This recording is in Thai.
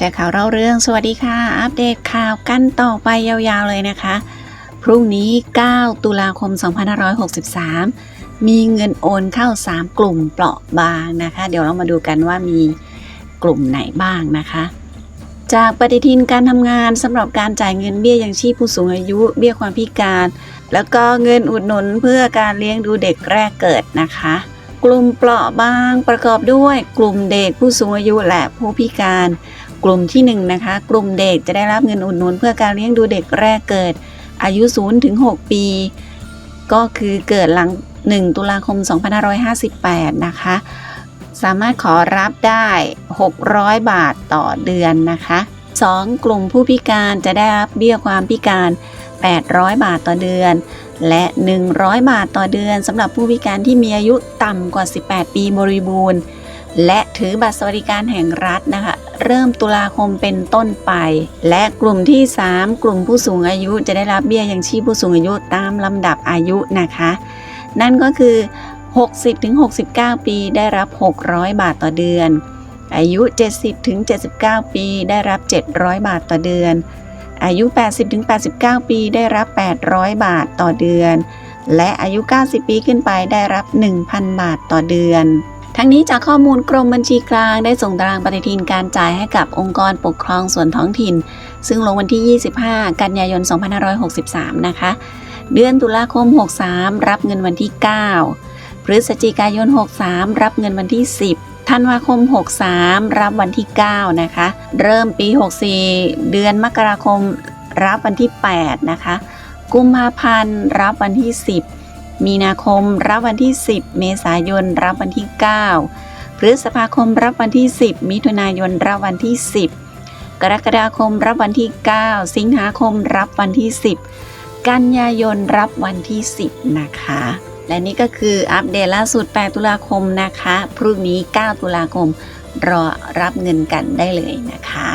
แชร์ข่าวเล่าเรื่องสวัสดีค่ะ อัปเดตข่าวกันต่อไปยาวๆเลยนะคะ พรุ่งนี้ 9 ตุลาคม 2563 มีเงินโอนเข้า 3 กลุ่มเปราะบางนะคะ เดี๋ยวเรามาดูกันว่ามีกลุ่มไหนบ้างนะคะ จากปฏิทินการทำงานสำหรับการจ่ายเงินเบี้ยยังชีพผู้สูงอายุ เบี้ยความพิการ แล้วก็เงินอุดหนุนเพื่อการเลี้ยงดูเด็กแรกเกิดนะคะ กลุ่มเปราะบางประกอบด้วย กลุ่มเด็กผู้สูงอายุและผู้พิการ กลุ่มที่1นงนะคะ กลุ่มเด็กจะได้รับเงินอุดหนุนเพื่อการเลี้ยงดูเด็กแรกเกิด อายุ0ถึง6ปี ก็คือเกิดหลัง 1 ตุลาคม 2558 นะคะ สามารถขอรับได้ 600 บาทต่อเดือนนะคะ 2. กลุ่มผู้พิการจะได้รับเบี้ยความพิการ 800 บาทต่อเดือน และ 100 บาทต่อเดือนสำหรับผู้พิการที่มีอายุต่ำกว่า 18 ปีบริบูรณ์ และถือบัตรสวัสดิการแห่งรัฐนะคะ เริ่มตุลาคมเป็นต้นไป และกลุ่มที่ 3 กลุ่มผู้สูงอายุจะได้รับเบี้ยยังชีพผู้สูงอายุตามลำดับอายุนะคะ นั่นก็คือ 60-69 ปีได้รับ 600 บาทต่อเดือน อายุ 70-79 ปีได้รับ 700 บาทต่อเดือน อายุ 80-89 ปีได้รับ 800 บาทต่อเดือน และอายุ 90 ปีขึ้นไปได้รับ 1,000 บาทต่อเดือน ทั้งนี้จากข้อมูลกรมบัญชีกลางได้ส่งตารางปฏิทินการจ่ายให้กับองค์กรปกครองส่วนท้องถิ่น ซึ่งลงวันที่ 25 กันยายน 2563 นะคะ เดือนตุลาคม 63 รับเงินวันที่ 9 พฤศจิกายน 63 รับเงินวันที่ 10 ธันวาคม 63 รับวันที่ 9 นะคะ เริ่มปี 64 เดือนมกราคมรับวันที่ 8 นะคะ กุมภาพันธ์ รับวันที่ 10 มีนาคม รับวันที่ 10 เมษายน รับวันที่ 9 พฤษภาคม รับวันที่ 10 มิถุนายน รับวันที่ 10 กรกฎาคม รับวันที่ 9 สิงหาคม รับวันที่ 10 กันยายน รับวันที่ 10 นะคะ และนี่ก็คืออัปเดตล่าสุด 8 ตุลาคมนะคะ พรุ่งนี้ 9 ตุลาคม รอรับเงินกันได้เลยนะคะ